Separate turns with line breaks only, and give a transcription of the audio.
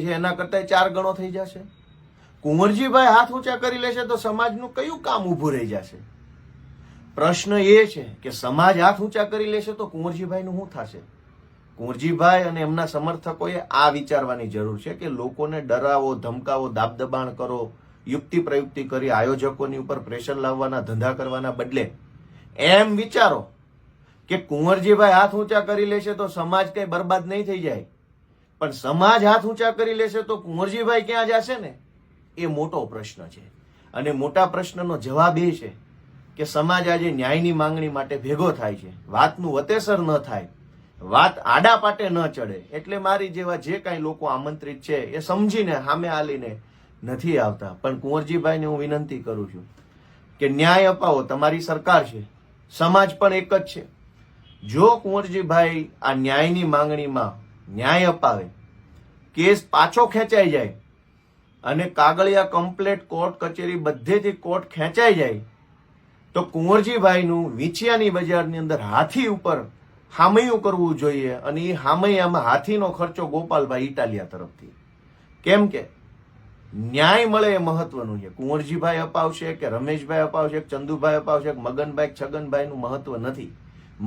છે, એના કરતા ચાર ગણો થઈ જશે. કુંવરજીભાઈ હાથ ઊંચા કરી લેશે તો સમાજનું કયું કામ ઊભું રહી જશે? પ્રશ્ન એ છે કે સમાજ હાથ ઊંચા કરી લેશે તો કુંવરજીભાઈનું શું થશે? કુંવરજીભાઈ અને એમના સમર્થકોએ આ વિચારવાની જરૂર છે કે લોકોને ડરાવો, ધમકાવો, દાબદબાણ કરો, યુક્તિ પ્રયુક્તિ કરી આયોજકોની ઉપર પ્રેશર લાવવાના, ધંધા કરવાના બદલે. એમ વિચારો કે કુંવરજીભાઈ હાથ ઊંચા કરી લેશે તો સમાજ કઈ બરબાદ નહીં થઈ જાય. પણ સમાજ હાથ ઊંચા કરી લેશે તો કુંવરજીભાઈ ક્યાં જશે ને? એ મોટો પ્રશ્ન છે. અને મોટા પ્રશ્નનો જવાબ એ છે કે સમાજ આજે ન્યાયની માંગણી માટે ભેગો થાય છે. વાતનું વતેસર ન થાય. વાત આડા પાટે ન ચડે. એટલે મારી જેવા જે કાંઈ લોકો આમંત્રિત છે એ સમજીને સામે આલીને નથી આવતા. પણ કુંવરજીભાઈને હું વિનંતી કરું છું કે ન્યાય અપાવો. તમારી સરકાર છે. સમાજ પણ એક જ છે. જો કુંવરજીભાઈ આ ન્યાયની માંગણીમાં ન્યાય અપાવે. કેસ પાછો ખેંચાઈ જાય અને કાગળિયા કમ્પ્લેટ કોર્ટ કચેરી બધેથી કોર્ટ ખેંચાઈ જાય, તો કુંવરજીભાઈનું વીંછિયાની બજારની અંદર હાથી ઉપર હામૈયું કરવું જોઈએ અને એ હામૈયામાં હાથીનો ખર્ચો ગોપાલભાઈ ઇટાલિયા તરફથી. કેમ કે ન્યાય મળે એ મહત્વનું છે. કુંવરજીભાઈ અપાવશે કે રમેશભાઈ અપાવશે કે ચંદુભાઈ અપાવશે કે મગનભાઈ છગનભાઈનું મહત્વ નથી.